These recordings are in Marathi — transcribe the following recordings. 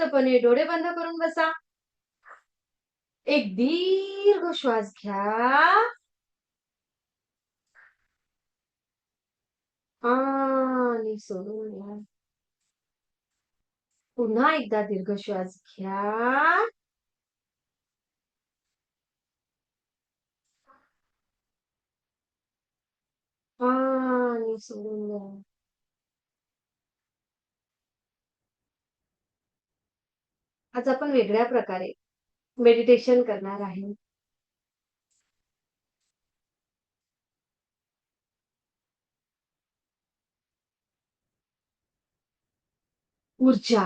शांतपणे डोळे बंद करून बसा. एक दीर्घ श्वास घ्या. आणि सोडून द्या. पुन्हा एकदा दीर्घ श्वास घ्या. आणि सोडून द्या. आज आपण वेगळ्या प्रकारे मेडिटेशन करणार आहे. ऊर्जा.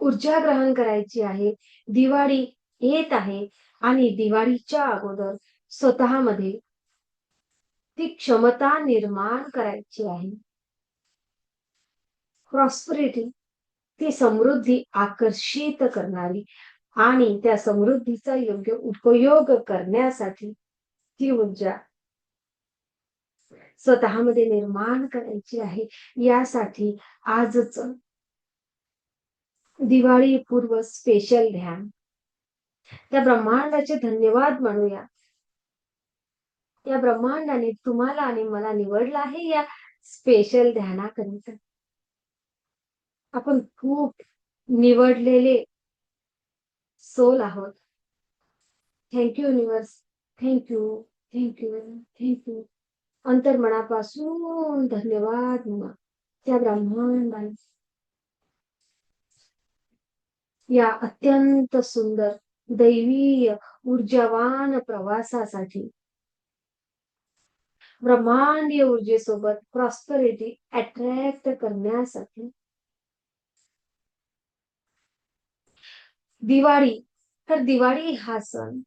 ऊर्जा ग्रहण करायची आहे. दिवाळी येत आहे आणि दिवाळीच्या अगोदर स्वतःमध्ये ती क्षमता निर्माण करायची आहे. प्रॉस्परिटी ती समृद्धी आकर्षित करणारी आणि त्या समृद्धीचा योग्य उपयोग करण्यासाठी ती ऊर्जा स्वतःमध्ये निर्माण करायची आहे. यासाठी आजच दिवाळी पूर्व स्पेशल ध्यान. त्या ब्रह्मांडाचे धन्यवाद म्हणूया या ब्रह्मांडाने तुम्हाला आणि मला निवडलं आहे या स्पेशल ध्यानाकरिता. आपण खूप निवडलेले सोल आहोत. Thank you universe thank you thank you thank you अंतर्मनापासून धन्यवाद त्या ब्रह्मांडाने या अत्यंत सुंदर दैवीय ऊर्जावान प्रवासासाठी ब्रह्मांडीय ऊर्जेसोबत प्रॉस्परिटी अट्रॅक्ट करण्यासाठी दिवाळी. तर दिवाळी हा सण.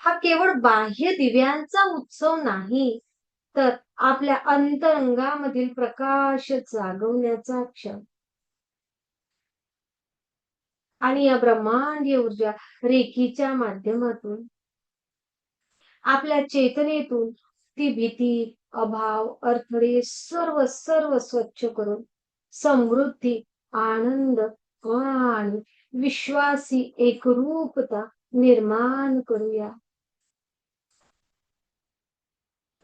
हा केवळ बाह्य दिव्यांचा उत्सव नाही तर आपल्या अंतरंगामधील प्रकाश जागवण्याचा क्षण. आणि या ब्रह्मांडीय ऊर्जा रेखीच्या माध्यमातून आपल्या चेतनेतून ती भीती अभाव अडथळे सर्व सर्व स्वच्छ करून समृद्धी आनंद आणि विश्वासी एकरूपता निर्माण करूया.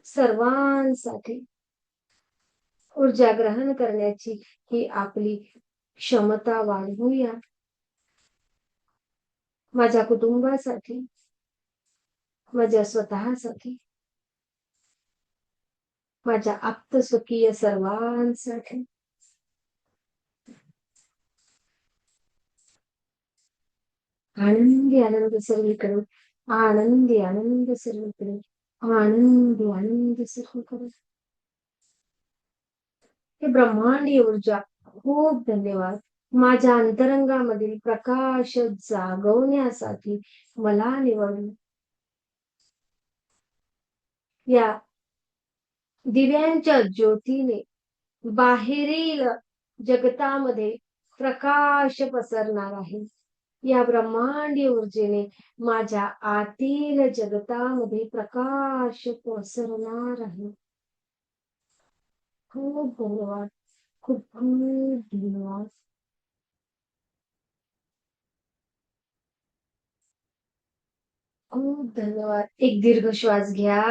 सर्वांसाठी ऊर्जा ग्रहण करण्याची ही आपली क्षमता वाढवूया. माझ्या कुटुंबासाठी माझ्या स्वतःसाठी माझ्या आप्तस्वकीय सर्वांसाठी. आनंदी आनंद सर्वीकडे आनंदी आनंद सर्वीकडे आनंदी आनंद सर्वीकडे हे ब्रह्मांडी ऊर्जा खूप धन्यवाद. माझ्या अंतरंगामधील प्रकाश जागवण्यासाठी मला निवडून. या दिव्यांच्या ज्योतीने बाहेरील जगतामध्ये प्रकाश पसरणार आहे. या ब्रह्मांडीय ऊर्जेने माझ्या आतील जगतामध्ये प्रकाश पसरणार आहे. खूप धन्यवाद. खूप खूप धन्यवाद. खूप धन्यवाद. एक दीर्घ श्वास घ्या.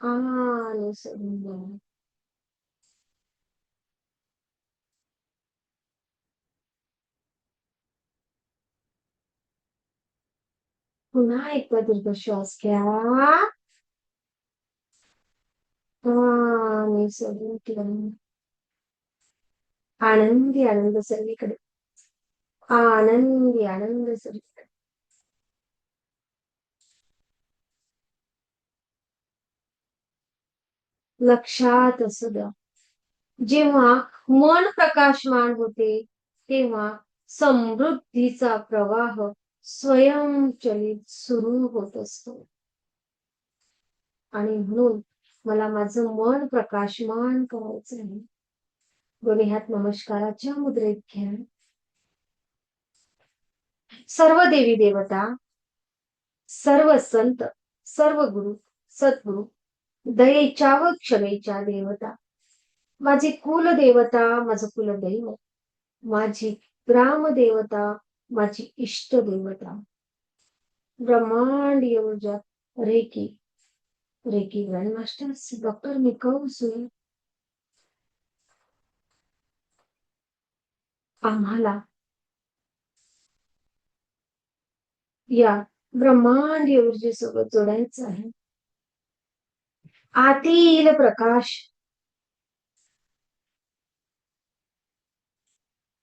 आणि सोडून द्या पुन्हा एकदा दीर्घ श्वास घ्या आणि सोडून द्या आनंदी आनंद सर्वीकडे आनंदी आनंद सर्वीकडे लक्षात असू द्या जेव्हा मन प्रकाशमान होते तेव्हा समृद्धीचा प्रवाह स्वयंचलित सुरू होत असतो. आणि म्हणून मला माझं मन प्रकाशमान करायचं आहे. दोन्ही हात नमस्काराच्या मुद्रेत घ्या. सर्व देवी देवता सर्व संत सर्व गुरु सद्गुरु दयेच्या व क्षमेच्या देवता माझी कुलदेवता माझं कुलदैव माझी ग्रामदेवता माझी इष्ट देवता. ब्रह्मांड ऊर्जा reiki reiki grand master doctor Mikao Usui आम्हाला या ब्रह्मांड ऊर्जेसोबत जोडायचं आहे. आतील प्रकाश.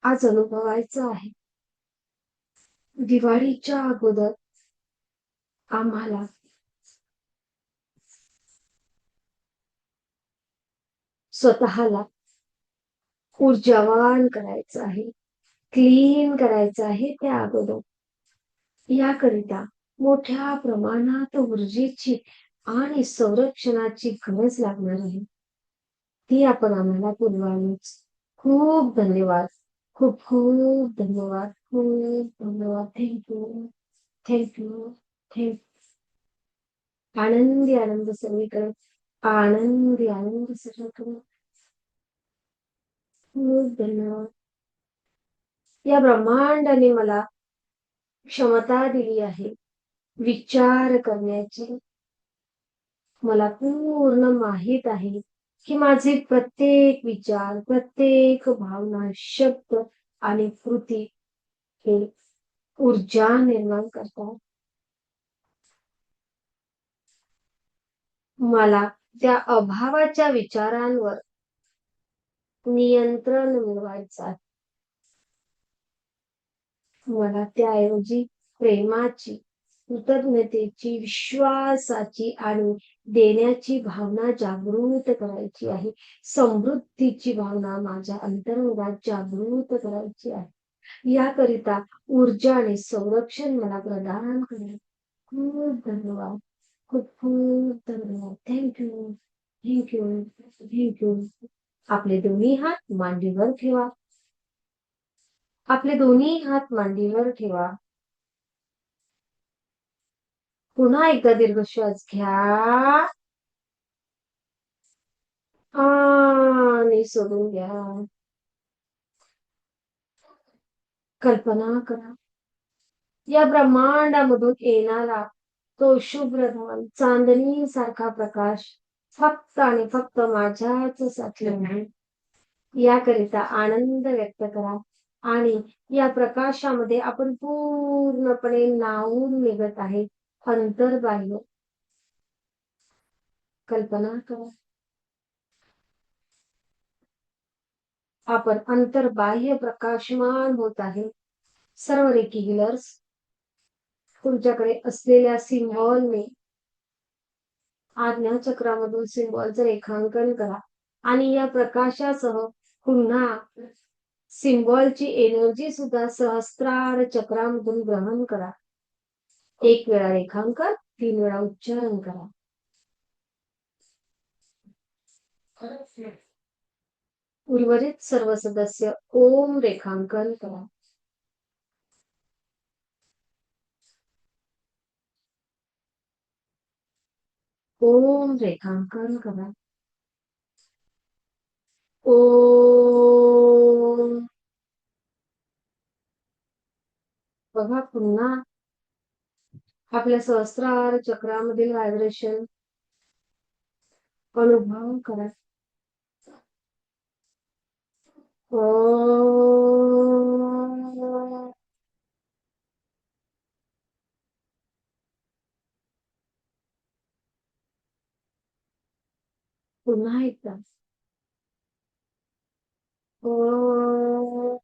आज अनुभवायचा आहे. दिवाळीच्या अगोदर आम्हाला स्वतःला ऊर्जावान करायचं आहे क्लीन करायचं आहे त्या अगोदर. याकरिता मोठ्या प्रमाणात ऊर्जेची आणि संरक्षणाची गरज लागणार आहे. ती आपण आम्हाला पुरवावीच खूप धन्यवाद. खूप खूप धन्यवाद. खूप धन्यवाद थँक्यू थँक्यू थँक्यू आनंदी आनंद सगळीकडे आनंदी आनंद सगळीकडे खूप धन्यवाद या ब्रह्मांडाने मला क्षमता दिली आहे. विचार करण्याची मला पूर्ण माहीत आहे की माझे प्रत्येक विचार प्रत्येक भावना शब्द आणि कृती हे ऊर्जा निर्माण करतात. मला त्या अभावाच्या विचारांवर नियंत्रण मिळवायचं आहे. मला त्याऐवजी प्रेमाची कृतज्ञतेची विश्वासाची आणि देण्याची भावना जागृत करायची आहे. समृद्धीची भावना माझ्या अंतर्मनात जागृत करायची आहे. याकरिता ऊर्जा आणि संरक्षण मला प्रदान करेल. खूप धन्यवाद. खूप खूप धन्यवाद. थँक्यू थँक्यू थँक्यू आपले दोन्ही हात मांडीवर ठेवा. आपले दोन्ही हात मांडीवर ठेवा. पुन्हा एकदा दीर्घ श्वास घ्या. आणि सोडून घ्या कल्पना करा. या ब्रह्मांडामधून येणारा तो शुभ्रधन चांदणी सारखा प्रकाश फक्त आणि फक्त माझ्याच साथी नाही. याकरिता आनंद व्यक्त करा आणि या प्रकाशामध्ये आपण पूर्णपणे नावून निघत आहे. अंतर्बाह्य. कल्पना करा. आपण अंतर्बाह्य प्रकाशमान होत आहे. सर्व रेकी हिलर्स तुमच्याकडे असलेल्या सिम्बॉलने आज्ञा चक्रामधून सिम्बॉलचं रेखांकन करा. आणि या प्रकाशासह पुन्हा सिम्बॉलची एनर्जी सुद्धा सहस्त्रार चक्रामधून ग्रहण करा. एक वेळा रेखांकन तीन वेळा उच्चारण करा. उर्वरित सर्व सदस्य ओम रेखांकन करा. ओम रेखांकन करा. ओम. बघा पुन्हा आपल्या सहस्त्रार चक्रामधील व्हायब्रेशन अनुभव करा. ओम पुन्हा एकदा ओम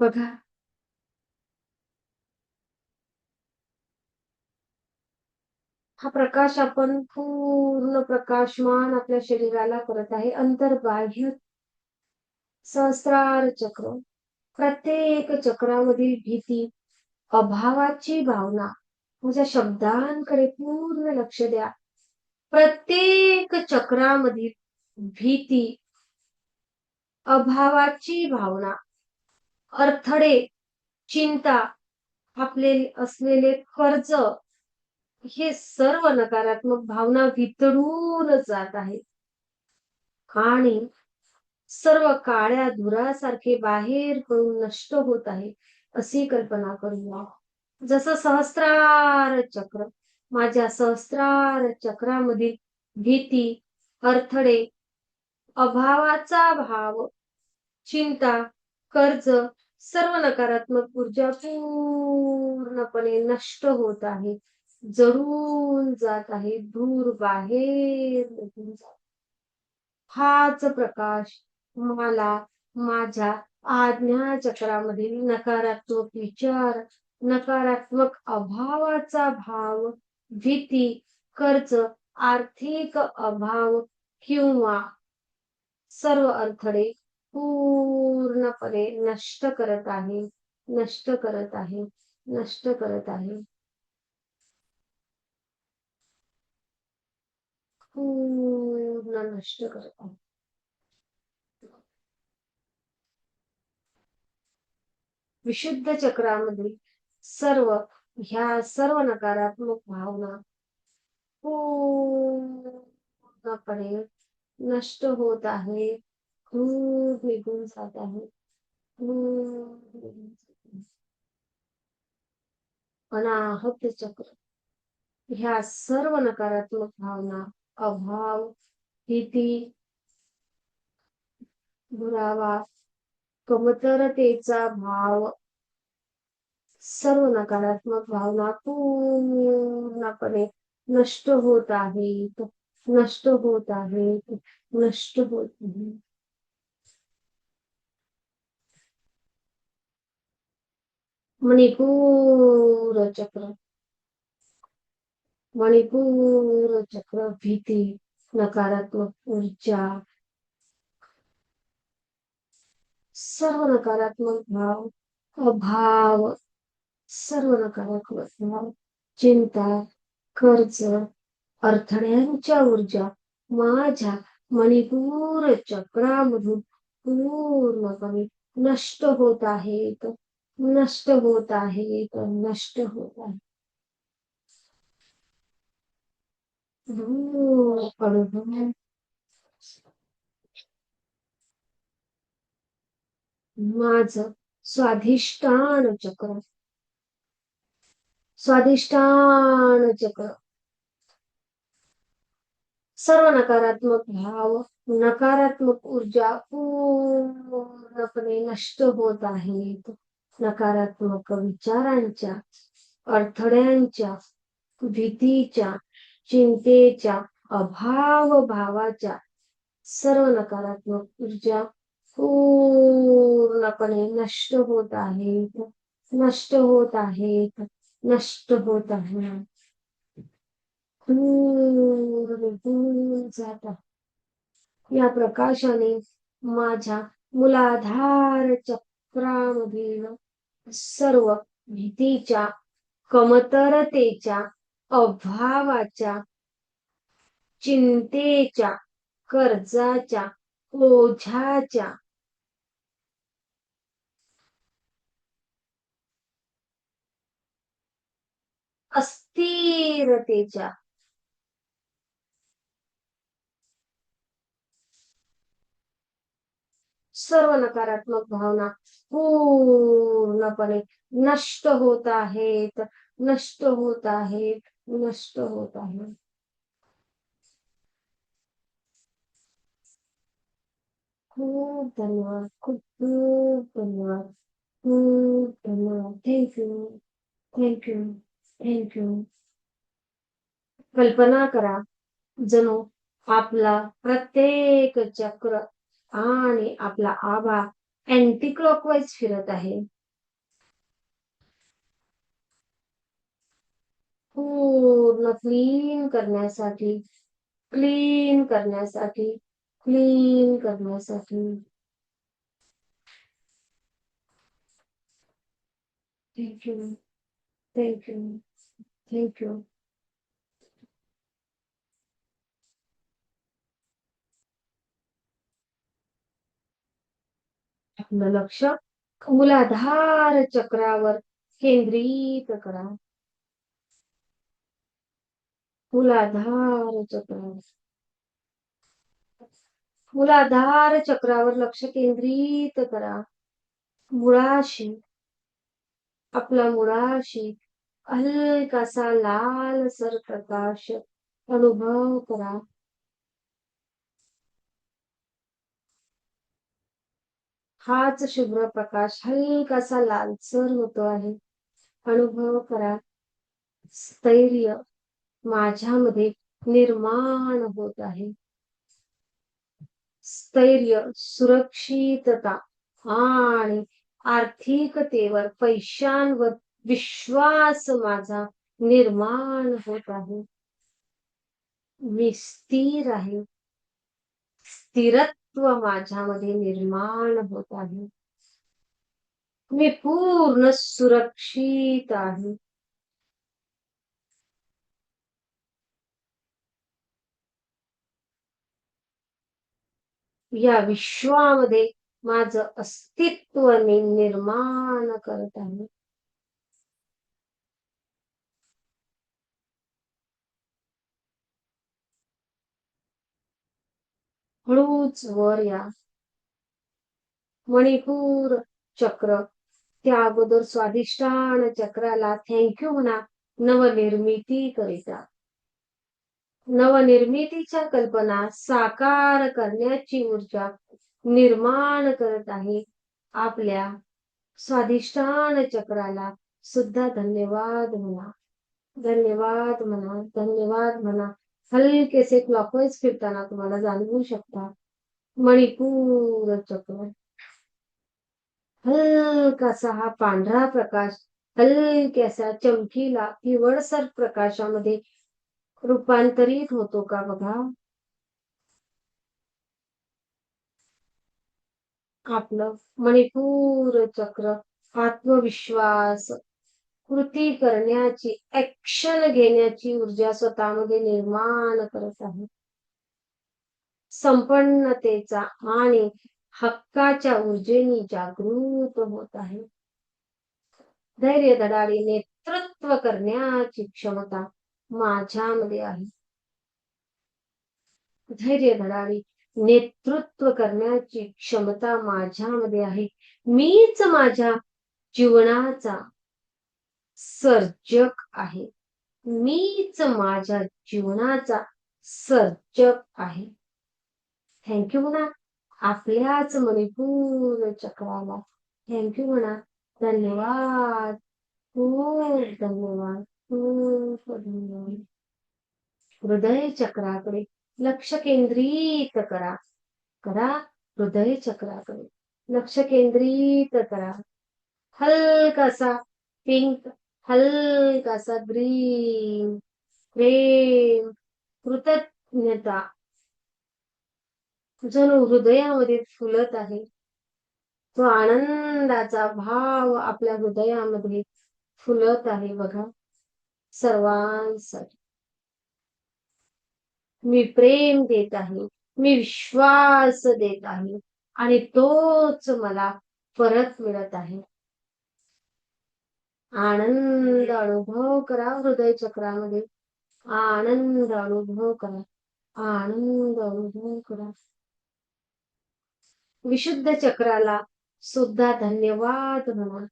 बघा. हा प्रकाश आपण पूर्ण प्रकाशमान आपल्या शरीराला करत आहे. अंतर्बाह्य सहस्रार चक्र. प्रत्येक चक्रामधील भीती अभावाची भावना माझ्या शब्दांकडे पूर्ण लक्ष द्या. प्रत्येक चक्रामधील भीती अभावाची भावना अडथळे चिंता आपले असलेले कर्ज हे सर्व नकारात्मक भावना वितळून जात आहेत. आणि सर्व काळ्या धुरासारखे बाहेर पडून नष्ट होत आहे अशी कल्पना करूया जसं सहस्रार चक्र माझ्या सहस्रार चक्रामधील भीती अडथळे अभावाचा भाव चिंता कर्ज सर्व नकारात्मक ऊर्जा पूर्णपणे नष्ट होत आहे. जळून जात आहे दूर बाहेर निघून जात हाच प्रकाश मला माझ्या आज्ञा चक्रामधील नकारात्मक विचार नकारात्मक अभावाचा भाव भीती कर्ज आर्थिक अभाव किंवा सर्व अडथळे पूर्णपणे नष्ट करत आहे नष्ट करत आहे नष्ट करत आहे. पूर्ण नष्ट करत आहे. विशुद्ध चक्रामध्ये सर्व ह्या सर्व नकारात्मक भावना पूर्णपणे नष्ट होत आहे. खूप निघून जात आहे अनाहत चक्र ह्या सर्व नकारात्मक भावना अभाव भीती दुरावा कमतरतेचा भाव सर्व नकारात्मक भावना पूर्णपणे नष्ट होत आहेत नष्ट होत आहेत नष्ट होत मणिपूर चक्र मणिपूर चक्र भीती नकारात्मक ऊर्जा सर्व नकारात्मक भाव अभाव सर्व नकारात्मक भाव चिंता कर्ज अडथळ्यांच्या ऊर्जा माझ्या मणिपूर चक्रामधून पूर्णपणे नष्ट होत आहेत. नष्ट होत आहे नष्ट होत आहे. हो, दूर हो. माझ स्वाधिष्ठान चक्र. स्वाधिष्ठान चक्र. सर्व नकारात्मक भाव नकारात्मक ऊर्जा पूर्णपणे नष्ट होत आहेत. नकारात्मक विचारांच्या अडथळ्यांच्या भीतीच्या चिंतेच्या अभाव भावाच्या सर्व नकारात्मक ऊर्जा पूर्णपणे नष्ट होत आहेत नष्ट होत आहेत नष्ट होत आहेत दूर निघून जात आहे. या प्रकाशाने माझ्या मुलाधार चक्रामधील सर्व भीतीच्या कमतरतेच्या अभावाच्या चिंतेच्या कर्जाच्या ओझ्याच्या. अस्थिरतेच्या. सर्व नकारात्मक भावना पूर्णपणे नष्ट होत आहेत नष्ट होत आहेत नष्ट होत आहेत. खूप धन्यवाद खूप खूप धन्यवाद खूप धन्यवाद. थँक्यू थँक्यू थँक्यू कल्पना करा जणू आपला प्रत्येक चक्र आणि आपला आभा अँटी क्लॉकवाईज फिरत आहे. पूर्ण क्लीन करण्यासाठी क्लीन करण्यासाठी क्लीन करण्यासाठी. थँक्यू थँक्यू थँक्यू आपलं लक्ष मूलाधार चक्रावर केंद्रित करा. मूलाधार चक्रावर. मूलाधार चक्रावर लक्ष केंद्रित करा. मुळाशी आपला मुळाशी हलकासा लाल सर प्रकाश अनुभव करा. हाच शुभ्र प्रकाश हलकासा लालसर होतो आहे. अनुभव करा. स्थैर्य माझ्यामध्ये निर्माण होत आहे. स्थैर्य सुरक्षितता आणि आर्थिकतेवर पैशांवर विश्वास माझा निर्माण होत आहे. मी स्थिर आहे. स्थिरत्व माझ्यामध्ये निर्माण होत आहे. मी पूर्ण सुरक्षित आहे. या विश्वामध्ये माझं अस्तित्व मी निर्माण करत आहे. हळूच वर या. मणिपूर चक्र. त्या अगोदर स्वादिष्टान चक्राला थँक्यू म्हणा नवनिर्मिती करिता. नवनिर्मितीच्या कल्पना साकार करण्याची ऊर्जा निर्माण करत आहे. आपल्या स्वादिष्टान चक्राला सुद्धा धन्यवाद म्हणा. धन्यवाद म्हणा धन्यवाद म्हणा. हलकेसे क्लॉकवाईज फिरताना तुम्हाला जाणवू शकता. मणिपूर चक्र हलकासा हा पांढरा प्रकाश हलक्यासा चमकीला पिवळसर प्रकाशामध्ये रूपांतरित होतो का बघा. आपलं मणिपूर चक्र आत्मविश्वास कृती करण्याची ऍक्शन घेण्याची ऊर्जा स्वतःमध्ये निर्माण करत आहे. संपन्नतेचा आणि हक्काच्या ऊर्जेने जागृत होत आहे. धैर्य धडाडी नेतृत्व करण्याची क्षमता माझ्यामध्ये आहे. धैर्य धडाडी नेतृत्व करण्याची क्षमता माझ्यामध्ये आहे. मीच माझ्या जीवनाचा सर्जक आहे. मीच माझ्या जीवनाचा सर्जक आहे. थँक्यू म्हणा आपल्याच मणिपूर चक्राला. थँक्यू म्हणा धन्यवाद. खूप धन्यवाद. खूप धन्यवाद. हृदय चक्राकडे लक्ष केंद्रित करा. करा हृदय चक्राकडे. लक्ष केंद्रित करा. हलकासा पिंक हलकासा ग्रीन प्रेम कृतज्ञता. जणू हृदयामध्ये फुलत आहे. तो आनंदाचा भाव आपल्या हृदयामध्ये फुलत आहे बघा सर्वांसाठी. मी प्रेम देत आहे मी विश्वास देत आहे आणि तोच मला परत मिळत आहे. आनंद अनुभव करा हृदय चक्रामध्ये. आनंद अनुभव करा. आनंद अनुभव करा. विशुद्ध चक्राला सुद्धा धन्यवाद म्हणा.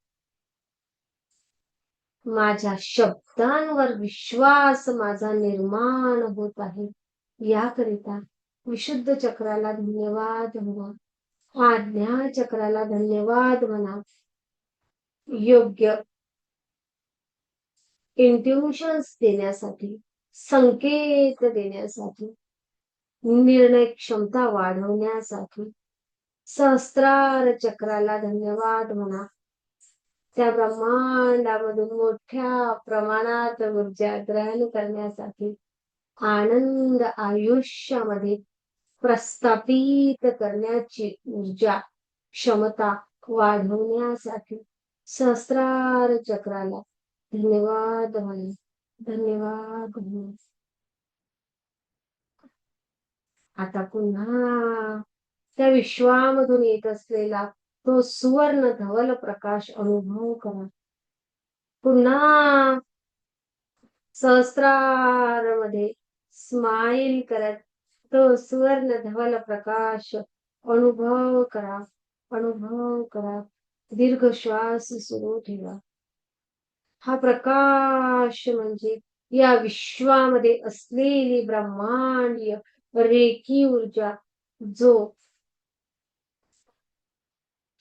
माझ्या शब्दांवर विश्वास माझा निर्माण होत आहे. याकरिता विशुद्ध चक्राला धन्यवाद म्हणा. आज्ञा चक्राला धन्यवाद म्हणा. योग्य इंट्युशन्स देण्यासाठी संकेत देण्यासाठी निर्णय क्षमता वाढवण्यासाठी सहस्त्रार चक्राला धन्यवाद म्हणा. त्या ब्रह्मांडामधून मोठ्या प्रमाणात ऊर्जा ग्रहण करण्यासाठी आनंद आयुष्यामध्ये प्रस्थापित करण्याची ऊर्जा क्षमता वाढवण्यासाठी सहस्रार चक्राला धन्यवाद धन्यवाद आता पुन्हा त्या विश्वामधून येत असलेला तो सुवर्ण धवल प्रकाश अनुभव करा. पुन्हा सहस्त्रारमध्ये स्माईल करत तो सुवर्ण धवल प्रकाश अनुभव करा. अनुभव करा. दीर्घ श्वास सुरू ठेवा. हा प्रकाश म्हणजे या विश्वामध्ये असलेली ब्रह्मांडीय रेखी ऊर्जा जो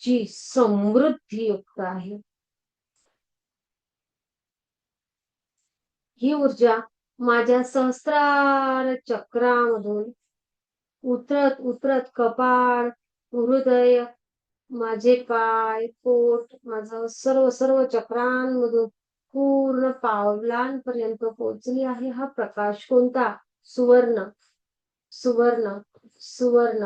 जी समृद्धी युक्त आहे. ही ऊर्जा माझ्या सहस्रार चक्रामधून उतरत उतरत कपाळ हृदय माझे पाय पोट माझं सर्व सर्व चक्रांमधून पूर्ण पावलांपर्यंत पोहोचली आहे हा प्रकाश कोणता? सुवर्ण. सुवर्ण. सुवर्ण.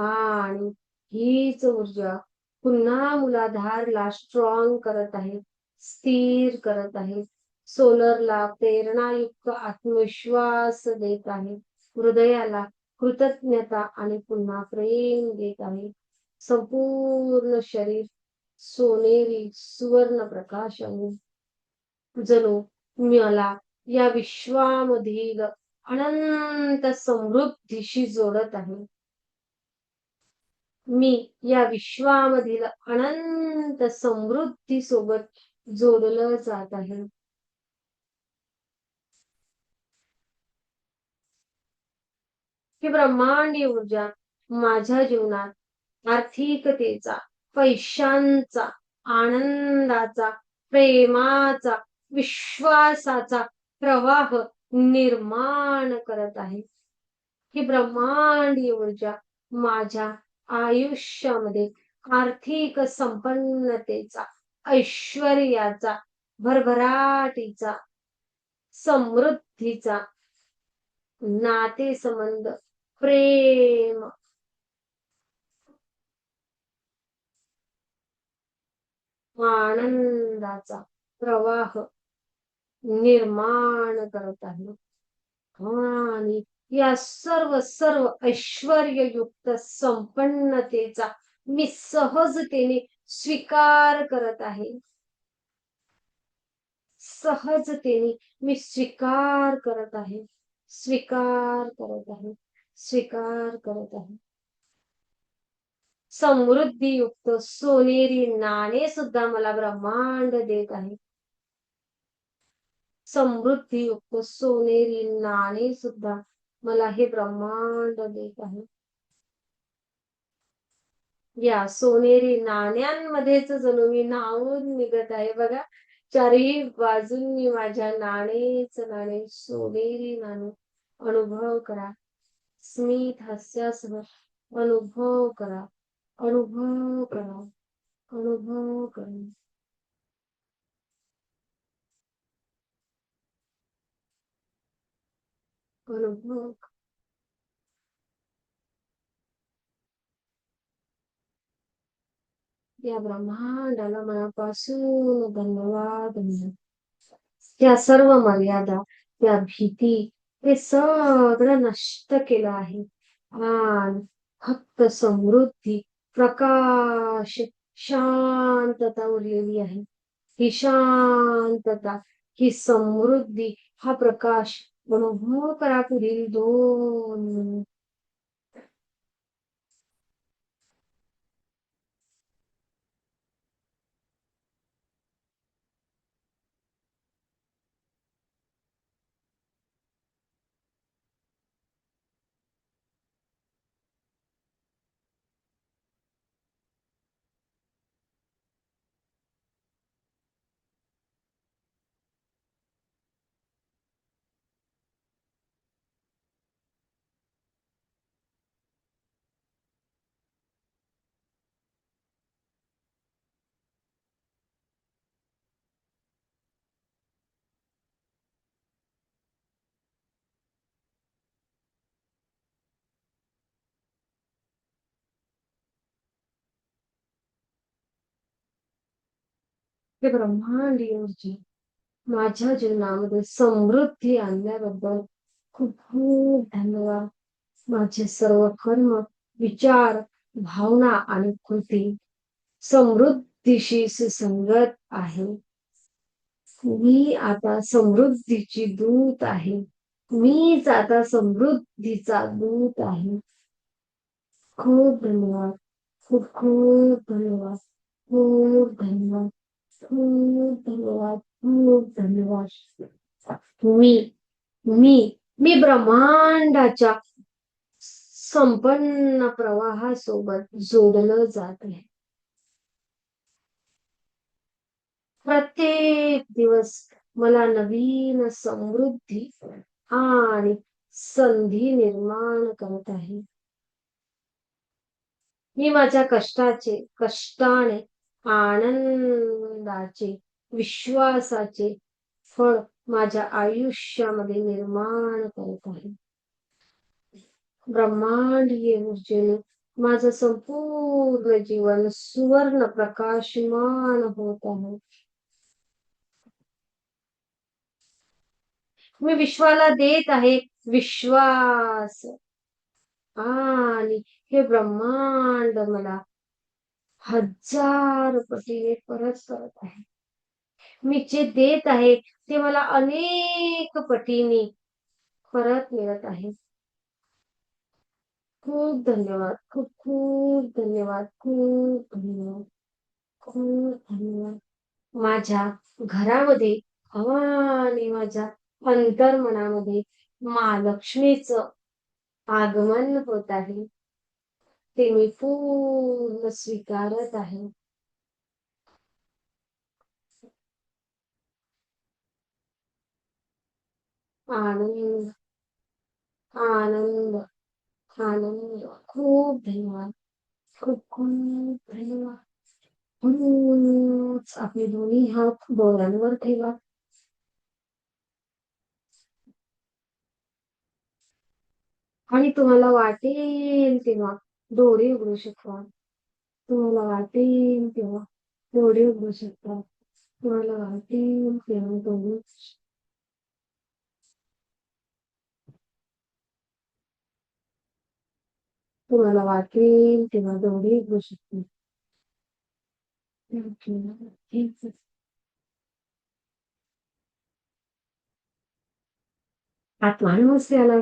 आणि हीच ऊर्जा पुन्हा मुलाधारला स्ट्रॉंग करत आहे स्थिर करत आहे. सोलरला प्रेरणायुक्त आत्मविश्वास देत आहे. हृदयाला कृतज्ञता आणि पुन्हा प्रेम देत आहे. संपूर्ण शरीर सोनेरी सुवर्ण प्रकाशाने जणू मला या विश्वामधील अनंत समृद्धीशी जोडत आहे. मी या विश्वामधील अनंत समृद्धी सोबत जोडलं जात आहे. ही ब्रह्मांडी ऊर्जा माझ्या जीवनात आर्थिकतेचा पैशांचा आनंदाचा प्रेमाचा विश्वासाचा प्रवाह निर्माण करत आहे. ही ब्रह्मांडी ऊर्जा माझ्या आयुष्यामध्ये आर्थिक संपन्नतेचा ऐश्वर्याचा भरभराटीचा समृद्धीचा नाते संबंध प्रेम. आनंदाचा प्रवाह निर्माण करत आहे. आणि या सर्व सर्व ऐश्वर्ययुक्त संपन्नतेचा मी सहजतेने स्वीकार करत आहे. सहजतेने मी स्वीकार करत आहे. स्वीकार करत आहे. स्वीकार करत आहे. समृद्धीयुक्त सोनेरी नाणे सुद्धा मला ब्रह्मांड देत आहे. समृद्धीयुक्त सोनेरी नाणे सुद्धा मला हे ब्रह्मांड देत आहे. या सोनेरी नाण्यांमध्येच जणू मी नावून निघत आहे बघा. चारही बाजूंनी माझ्या नाणेच नाणे सोनेरी नाणे अनुभव करा. स्मित हास्यासह अनुभव करा. अनुभव करा. अनुभव करा. अनुभव या ब्रह्मांडाला मनापासून धन्यवाद. त्या सर्व मर्यादा त्या भीती हे सगळं नष्ट केलं आहे. आणि फक्त समृद्धी प्रकाश शांतता उरलेली आहे. ही शांतता ही समृद्धी हा प्रकाश अनुभव करा पुढील दोन हे ब्रह्मांडी ऊर्जा माझ्या जीवनामध्ये समृद्धी आणल्याबद्दल खूप खूप धन्यवाद. माझे सर्व कर्म विचार भावना आणि कृती समृद्धीशी सुसंगत आहे. मी आता समृद्धीची दूत आहे. मीच आता समृद्धीचा दूत आहे. खूप धन्यवाद. खूप खूप धन्यवाद. खूप धन्यवाद. मी मी मी ब्रह्मांडाच्या संपन्न प्रवाहासोबत जोडलं जात आहे. प्रत्येक दिवस मला नवीन समृद्धी आणि संधी निर्माण करत आहे. मी माझ्या कष्टाचे कष्टाने आनंदाचे विश्वासाचे फळ माझ्या आयुष्यामध्ये निर्माण करत आहे. ब्रह्मांडीय ऊर्जेने माझं संपूर्ण जीवन सुवर्ण प्रकाशमान होत आहे. मी विश्वाला देत आहे विश्वास. आणि हे ब्रह्मांड मला हजार पटीने परत करत आहे. मी जे देत आहे ते मला अनेक पटीने परत मिळत आहे. खूप धन्यवाद खूप खूप धन्यवाद खूप धन्यवाद खूप धन्यवाद. माझ्या घरामध्ये आणि माझ्या अंतर्मनामध्ये महालक्ष्मीचं आगमन होत आहे. ते मी पूर्ण स्वीकारत आहे आनंद आनंद आनंद खूप धन्यवाद खूप खूप धन्यवाद म्हणूनच आपले दोन्ही हात डोळ्यांवर ठेवा आणि तुम्हाला वाटेल तेव्हा डोळे उघडू शकता तुम्हाला वाटेल तेव्हा डोळे उघडू शकता तुम्हाला वाटेल तेव्हा डोळे तुम्हाला वाटेल तेव्हा डोळे उघडू शकता आत्मा नमस्ते आला